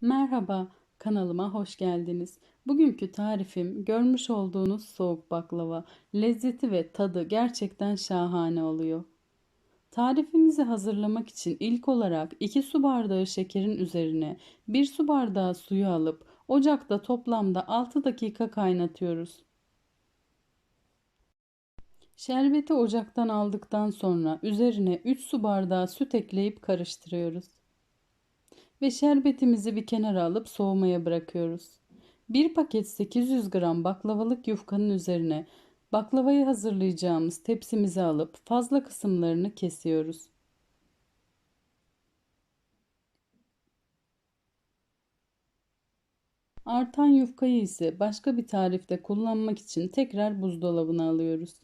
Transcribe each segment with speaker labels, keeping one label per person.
Speaker 1: Merhaba, kanalıma hoş geldiniz. Bugünkü tarifim görmüş olduğunuz soğuk baklava. Lezzeti ve tadı gerçekten şahane oluyor. Tarifimizi hazırlamak için ilk olarak 2 su bardağı şekerin üzerine 1 su bardağı suyu alıp ocakta toplamda 6 dakika kaynatıyoruz. Şerbeti ocaktan aldıktan sonra üzerine 3 su bardağı süt ekleyip karıştırıyoruz ve şerbetimizi bir kenara alıp soğumaya bırakıyoruz. Bir paket 800 gram baklavalık yufkanın üzerine baklavayı hazırlayacağımız tepsimizi alıp fazla kısımlarını kesiyoruz. Artan yufkayı ise başka bir tarifte kullanmak için tekrar buzdolabına alıyoruz.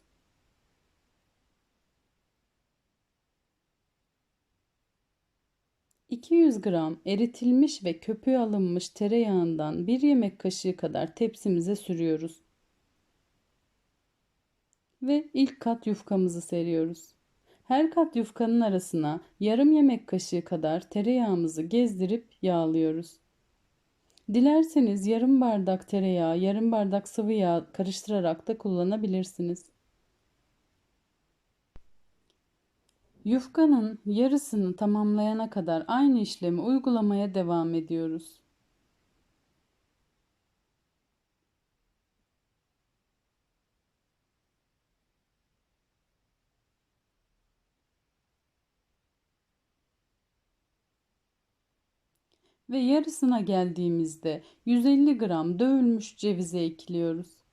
Speaker 1: 200 gram eritilmiş ve köpüğü alınmış tereyağından 1 yemek kaşığı kadar tepsimize sürüyoruz. Ve ilk kat yufkamızı seriyoruz. Her kat yufkanın arasına yarım yemek kaşığı kadar tereyağımızı gezdirip yağlıyoruz. Dilerseniz yarım bardak tereyağı, yarım bardak sıvı yağ karıştırarak da kullanabilirsiniz. Yufkanın yarısını tamamlayana kadar aynı işlemi uygulamaya devam ediyoruz. Ve yarısına geldiğimizde 150 gram dövülmüş cevizi ekliyoruz.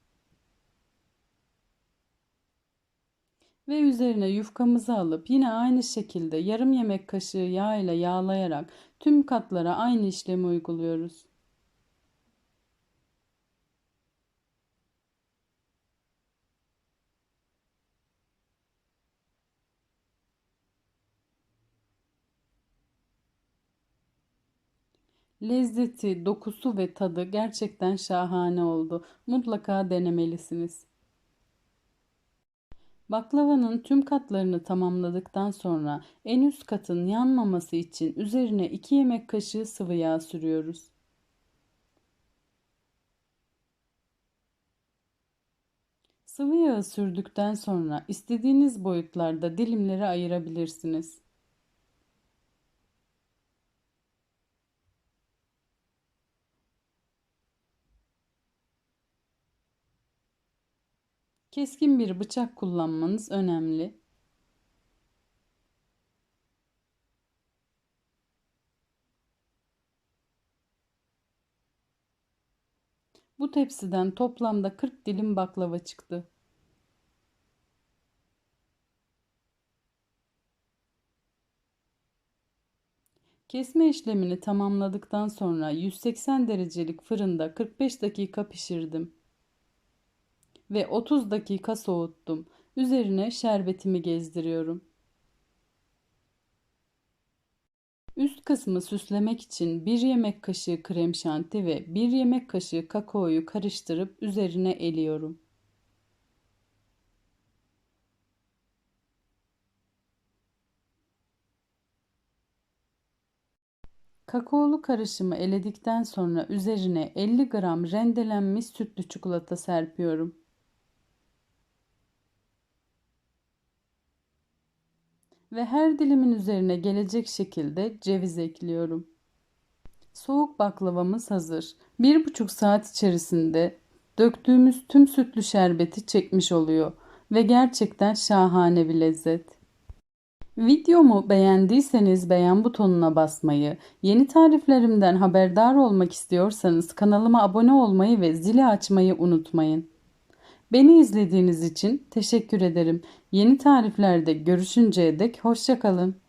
Speaker 1: Ve üzerine yufkamızı alıp yine aynı şekilde yarım yemek kaşığı yağ ile yağlayarak tüm katlara aynı işlemi uyguluyoruz. Lezzeti, dokusu ve tadı gerçekten şahane oldu. Mutlaka denemelisiniz. Baklavanın tüm katlarını tamamladıktan sonra en üst katın yanmaması için üzerine 2 yemek kaşığı sıvı yağ sürüyoruz. Sıvı yağı sürdükten sonra istediğiniz boyutlarda dilimlere ayırabilirsiniz. Keskin bir bıçak kullanmanız önemli. Bu tepsiden toplamda 40 dilim baklava çıktı. Kesme işlemini tamamladıktan sonra 180 derecelik fırında 45 dakika pişirdim ve 30 dakika soğuttum. Üzerine şerbetimi gezdiriyorum. Üst kısmı süslemek için 1 yemek kaşığı krem şanti ve 1 yemek kaşığı kakaoyu karıştırıp üzerine eliyorum. Kakaolu karışımı eledikten sonra üzerine 50 gram rendelenmiş sütlü çikolata serpiyorum. Ve her dilimin üzerine gelecek şekilde ceviz ekliyorum. Soğuk baklavamız hazır. Bir buçuk saat içerisinde döktüğümüz tüm sütlü şerbeti çekmiş oluyor ve gerçekten şahane bir lezzet. Videomu beğendiyseniz beğen butonuna basmayı, yeni tariflerimden haberdar olmak istiyorsanız kanalıma abone olmayı ve zili açmayı unutmayın. Beni izlediğiniz için teşekkür ederim. Yeni tariflerde görüşünceye dek hoşçakalın.